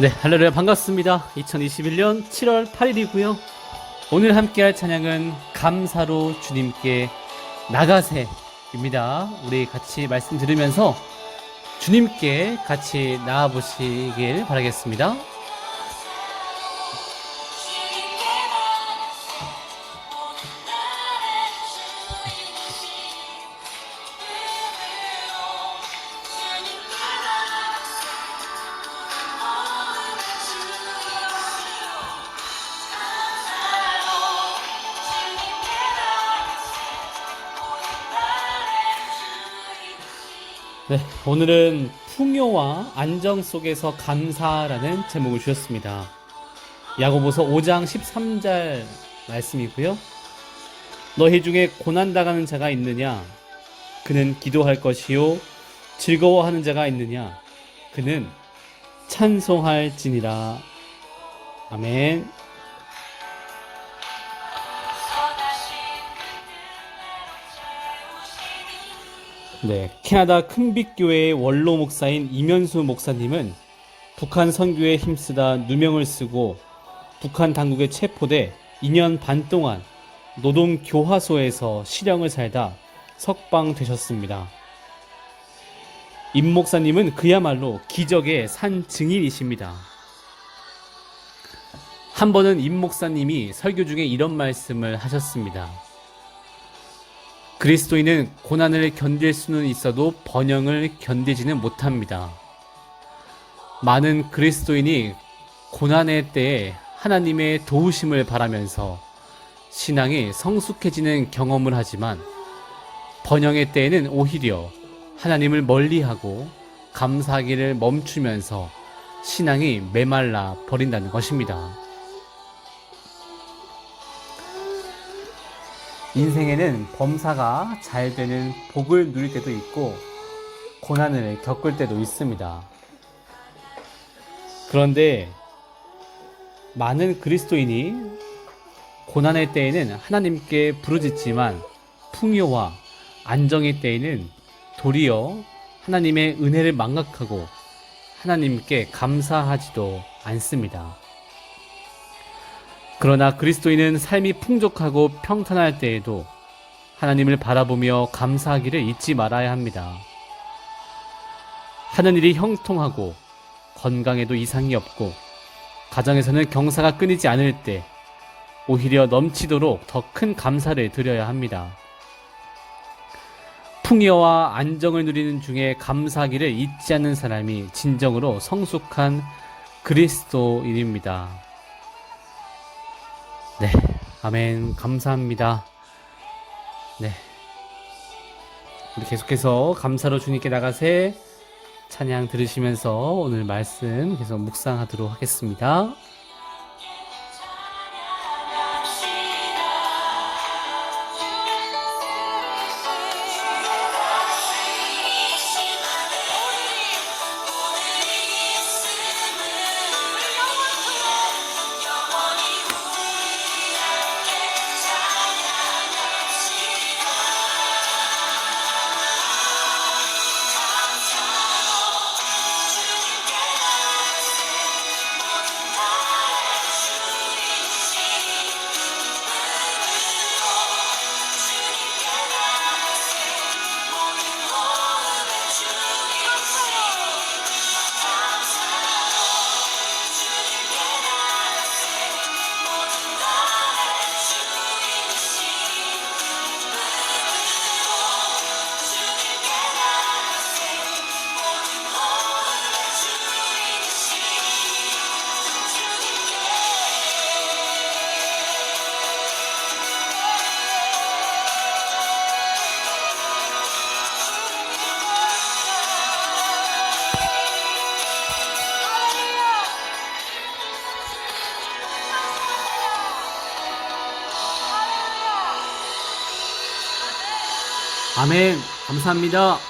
네, 할렐루야 반갑습니다. 2021년 7월 8일이고요. 오늘 함께할 찬양은 감사로 주님께 나가세입니다. 우리 같이 말씀 들으면서 주님께 같이 나아보시길 바라겠습니다. 네, 오늘은 풍요와 안정 속에서 감사라는 제목을 주셨습니다. 야고보서 5장 13절 말씀이고요. 너희 중에 고난 당하는 자가 있느냐? 그는 기도할 것이요 즐거워하는 자가 있느냐? 그는 찬송할지니라. 아멘. 네, 캐나다 큰빛교회의 원로 목사인 이면수 목사님은 북한 선교에 힘쓰다 누명을 쓰고 북한 당국에 체포돼 2년 반 동안 노동 교화소에서 실형을 살다 석방되셨습니다. 임 목사님은 그야말로 기적의 산 증인이십니다. 한 번은 임 목사님이 설교 중에 이런 말씀을 하셨습니다. 그리스도인은 고난을 견딜 수는 있어도 번영을 견디지는 못합니다. 많은 그리스도인이 고난의 때에 하나님의 도우심을 바라면서 신앙이 성숙해지는 경험을 하지만 번영의 때에는 오히려 하나님을 멀리하고 감사하기를 멈추면서 신앙이 메말라 버린다는 것입니다. 인생에는 범사가 잘 되는 복을 누릴 때도 있고 고난을 겪을 때도 있습니다. 그런데 많은 그리스도인이 고난의 때에는 하나님께 부르짖지만 풍요와 안정의 때에는 도리어 하나님의 은혜를 망각하고 하나님께 감사하지도 않습니다. 그러나 그리스도인은 삶이 풍족하고 평탄할 때에도 하나님을 바라보며 감사하기를 잊지 말아야 합니다. 하는 일이 형통하고 건강에도 이상이 없고 가정에서는 경사가 끊이지 않을 때 오히려 넘치도록 더 큰 감사를 드려야 합니다. 풍요와 안정을 누리는 중에 감사하기를 잊지 않는 사람이 진정으로 성숙한 그리스도인입니다. 네, 아멘. 감사합니다. 네. 우리 계속해서 감사로 주님께 나가세 찬양 들으시면서 오늘 말씀 계속 묵상하도록 하겠습니다. 아멘. 감사합니다.